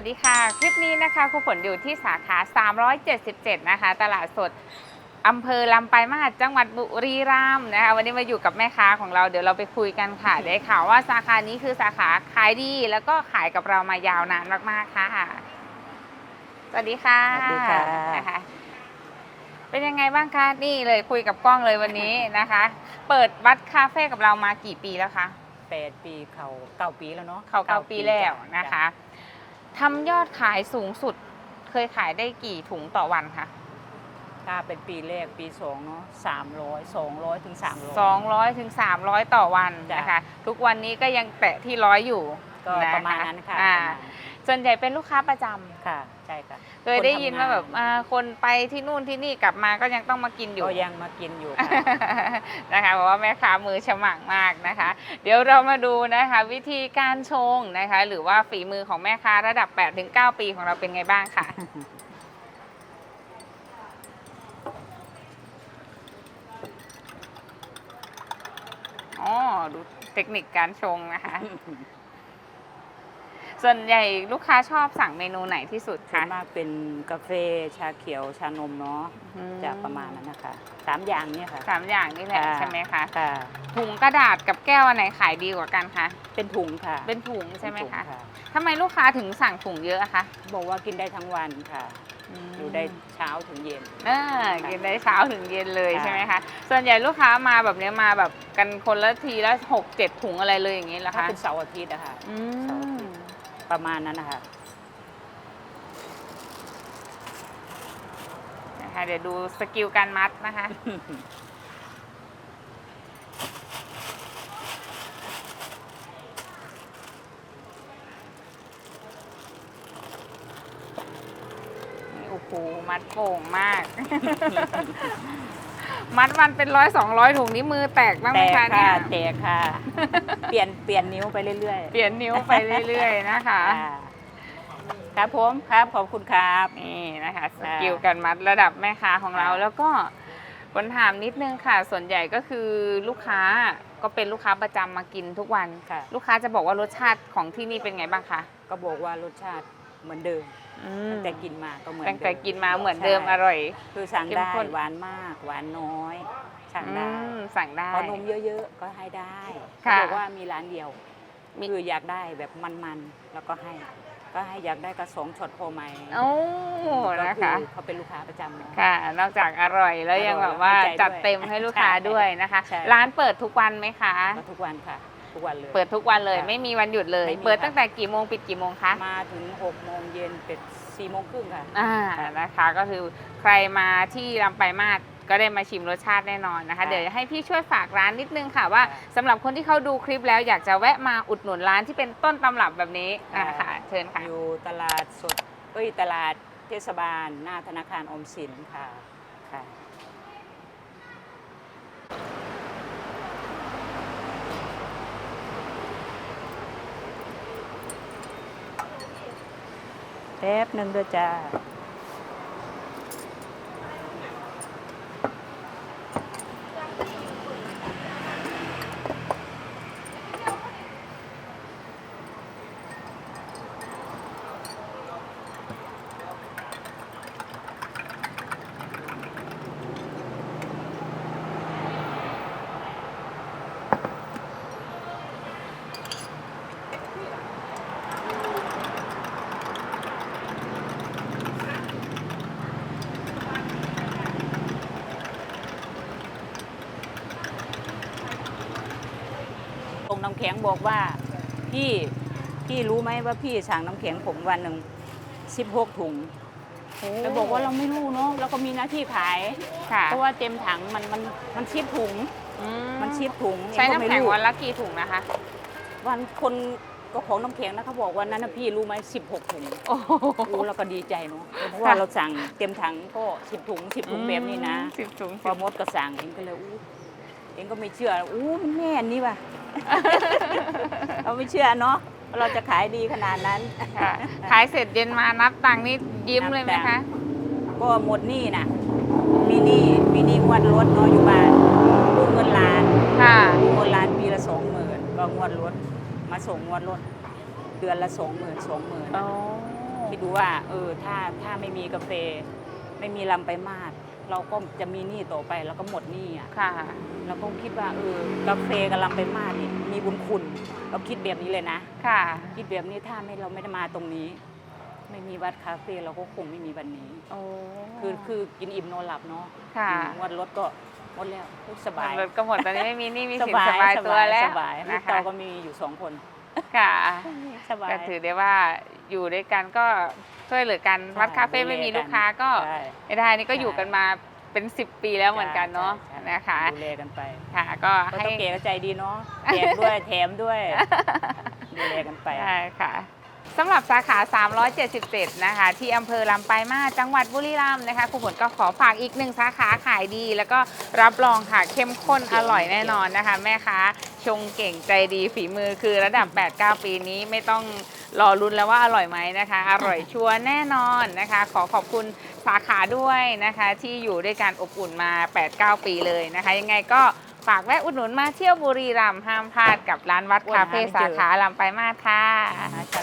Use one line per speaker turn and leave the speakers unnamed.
วัสดีค่ะ คลิปนี้นะคะครูฝนอยู่ที่สาขา 377 นะคะ ตลาดสดอำเภอลำปลายมาศจังหวัดบุรีรัมย์นะคะวันนี้มาอยู่กับแม่ค้าของเราเดี๋ยวเราไปคุยกันค่ะ ได้ข่าวว่าสาขานี้คือสาขาขายดี แล้วก็ขายกับเรามายาวนานมากๆค่ะ สวัสดีค่ะ
สวัสดีค่ะ
นะคะ เป็นยังไงบ้างคะนี่เลยคุยกับกล้องเลยวันนี้นะคะ เปิดวัดคาเฟ่กับเรามากี่ปีแล้วคะ
แปดปีเขาเก้าปีแล้วเนาะ
เขาเก้าปีแล้ว
จ้
นะคะ ทำยอดขายสูงสุด เคยขายได้กี่ถุงต่อวันคะ
ถ้าเป็นปีแรกปีสองเนาะสามร้อยสองร้อยถึงสามร้อย
200ถึง300 ต่อวัน
จ้ะ
นะคะ ทุกวันนี้ก็ยังแตะที่ร้อยอยู่
ก็
ค
ประมาณนั้นค่ะ
อ่า
ประมาณ
ส่วนใหญ่เป็นลูกค้าประจำ
ค่ะใช่ค่ะ
เคยได้ยินว่า
คทำง
แบบอ่าคนไปที่นู่นที่นี่กลับมาก็ยังต้องมากินอยู่
ก็ยังมากินอยู่ค่ะ
นะคะเพราะว่าแม่ค้ามือฉมังมากนะคะ เดี๋ยวเรามาดูนะคะ วิธีการชงนะคะ หรือว่าฝีมือของแม่ค้าระดับ 8-9 ปีของเราเป็นไงบ้างค่ะ อ๋อ ดูเทคนิคการชงนะคะ ส่วนใหญ่ลูกค้าชอบสั่งเมนูไหนที่สุด
ส่ว
คะ
นมากเป็นกาแฟชาเขียวชานมเนาะ
อืม
จะประมาณนั้นนะคะสามอย่างเนี่ยค่ะ
สามอย่างนี่แหละ
ค่ะ
ใช่ไหมคะ
ค่ะ
ถุงกระดาษกับแก้วอันไหนขายดีกว่ากันคะ
เป็นถุงค่ะ
เป็นถุงใช่ไหม
เป็นถุง
คะทำไมลูกค้าถึงสั่งถุงเยอะอะคะ
บอกว่ากินได้ทั้งวันค่ะ อยู่ได้เช้าถึงเย็น
เออกินได้เช้าถึงเย็นเลย
ค่ะ
ใช่ไหมคะส่วนใหญ่ลูกค้ามาแบบเนี้ยมาแบบกันคนละทีละหกเจ็ดถุงอะไรเลยอย่างนี้เหรอ
ถ้า
คะ
เป็นเสาร์อาทิตย์อะค่ะ
อื
เสาร์อาทิ
ม
ตย์ ประมาณนั้นนะคะ
นะคะเดี๋ยวดูสกิลการมัดนะคะนี่โอ้โห มัดโป่งมาก มัดวันเป็นร้อยสองร้อยถุงนี้มือแตกบ้างไห
แต
ม
ก
คะเนี่
ค่ะ
ย
แตกค่ะ เปลี่ยนเปลี่ยนนิ้วไปเรื่อยๆ
เปลี่ยนนิ้วไปเรื่อยๆนะคะ
ค่ะครับผมครับขอบคุณครับ
นี่นะคะส
ค่ะ
กิลการมัดระดับแม่ค้าของเรา
ค่ะ
แล้วก็คนถามนิดนึงค่ะ ส่วนใหญ่ก็คือลูกค้าก็เป็นลูกค้าประจำมากินทุกวัน
ค่ะ
ลูกค้าจะบอกว่ารสชาติของที่นี่เป็นไงบ้างคะ
ก็บอกว่ารสชาติเหมือนเดิม
อืม
ตั้งแต่กินมาก็เหมือน
ตั้งแต่
เดิม
กินมาเหมือนเดิม
ใช่
อร่อย
คือสั่ง
เข้ม
ได้
ข้น
หวานมาก หวานน้อยสั่ง
อื
ได้
ม สั่งได้
พอนมเยอะๆ ก็ให้ได้เขา
ค่ะ
บอกว่ามีร้านเดียว
มี
คืออยากได้แบบมันๆ แล้วก็ให้ ก็ให้อยากได้กระสองช็อตพอไหม
โอ้
ก็
นะ
คื
คะ
อเขาเป็นลูกค้าประจำเนอะ
ค่ะ นอกจากอร่อยแล้วยัง
อร่อย
แบบว่า
ให้ใจด้วย
จัดเต็มให้ลูกค้า
ใช่
ด้วยนะคะ
ใช่
ร้านเปิดทุกวันไหมคะ
ก็ทุกวันค่ะ ทุกวันเลย
เปิดทุกวันเลย
ค่ะ
ไม่มีวันหยุดเลย
ไม่มี
เปิด
ค่ะ
ตั้งแต่กี่โมงปิดกี่โมงคะ
มาถึง6โมงเย็นเป็ด4โมงครึ่งค่ะ
อ่า นะคะ ก็คือใครมาที่ลำปลายมาศ ก็ได้มาชิมรสชาติแน่นอนนะคะ
ค่ะ
เดี๋ยวให้พี่ช่วยฝากร้านนิดนึงค่ะว่า
ค่ะ
สำหรับคนที่เขาดูคลิปแล้วอยากจะแวะมาอุดหนุนร้านที่เป็นต้นตำรับแบบนี้นะคะเชิญค่ะ
อยู่ตลาดสดเอ้ยตลาดเทศบาล หน้าธนาคารออมสินค่ะค่ะแป๊บหนึ่งเด้อจ้า งน้ำแข็งบอกว่า พี่พี่รู้ไหมว่าพี่สั่งน้ำแข็งผมวันหนึ่งสิบหกถุงแต่บอกว่าเราไม่รู้เนาะเราก็มีหน้าที่ขาย
ค่ะ
เพราะว่าเต็มถังมันมันมันชิบถุง
อื
มันชิบถุง
ใช้
เองก็
น้ำ
ไม่
แข็ง
รู้
วันละกี่ถุงนะคะ
วันคนก็ของน้ำแข็งนะเขาบอกวันนั้นนะพี่รู้ไหมสิบหกถุง
โอ้โห
รู้เราก็ดีใจเนาะเพราะว่าเราสั่งเต็มถังก็สิบถุงสิบถุงแบบนี้นะ
สิบถุง
พอมดก็สั่งเองก็เลยอู้เองก็ไม่เชื่ออู้มันแม่นนี่ว่ะ เราไม่เชื่อเนาะว่าเราจะขายดีขนาดนั้น
ค่ะขายเสร็จเย็นมานับตังค์นี่ยิ้มเลยไหม
นับตั
คะ
งค์ ก็หมดหนี้น่ะมีหนี้มีหนี้งวดรถเนาะอยู่บ้านกู้เงินล้าน
ค่ะ
กู้เงินล้านปีละสองหมื่นก็งวดรถมาส่งงวดรถเดือนละสองหมื่นสองหมื่น
โอ้
คิดดูว่าเออถ้าถ้าไม่มีกาแฟ ไม่มีลำไปมาด เราก็จะมีหนี้ต่อไปแล้วก็หมดหนี้อะ
ค่ะ
เราก็คิดว่าเออกาแฟกับลำไปมาดนี่มีบุญคุณ เราคิดแบบนี้เลยนะ
ค่ะ
คิดแบบนี้ถ้าไม่เราไม่ได้มาตรงนี้ ไม่มีวัดคาเฟ่เราก็คงไม่มีวันนี้
โอ้
คือคือกินอิ่มนอนหลับเนาะ
ค่ะ
อืมงวันรถก็หมดแล้วสบาย
รถก็หมดตอนนี้ไม่มีหนี่มีสินสบายตัวแล้ว
สบายลู
นะ
ก
คะ
เตาก็มีอยู่สองคน
ค่ะ
สบาย
ก็ถือได้ว่าอยู่ด้วยกันก็ ช่วยเหลือกัน
ใช่
วัดคาเฟ่ไม่มีลูกค้าก็
ใช่
ไม่ได้นี่ก็อยู่กันมาเป็น 10 ปีแล้วเหมือนกันเนาะ
ใช่ใช่
นะคะ
ดูแลกันไป
ค่ะก็
ก็
ให้
ต้องเก๋ก็ใจดีเนาะแจกด้วยแถมด้วยดูแลกันไป
ใช่ค่ะสำหรับสาขา 377 นะคะ ที่อำเภอลำปลายมาสจังหวัดบุรีรัมย์นะคะครูฝนก็ขอฝากอีกหนึ่งสาขาขายดี แล้วก็รับรองค่ะเข้มข้นอร่อยแน่นอนนะคะ แม่ค้า ชงเก่งใจดีฝีมือคือระดับ 8-9 ปีนี้ไม่ต้องรอรุนแล้วว่าอร่อยไหมนะคะ อร่อยชัวร์แน่นอนนะคะ ขอขอบคุณสาขาด้วยนะคะ ที่อยู่ด้วยการอบอุ่นมา 8-9 ปีเลยนะคะ ยังไงก็ฝากแวะอุดหนุนมาเที่ยวบุรีรัมย์ห้ามพลาดกับร้านวัดคาเฟ่สาขาลำปลายมาสค่ะ
หาใจ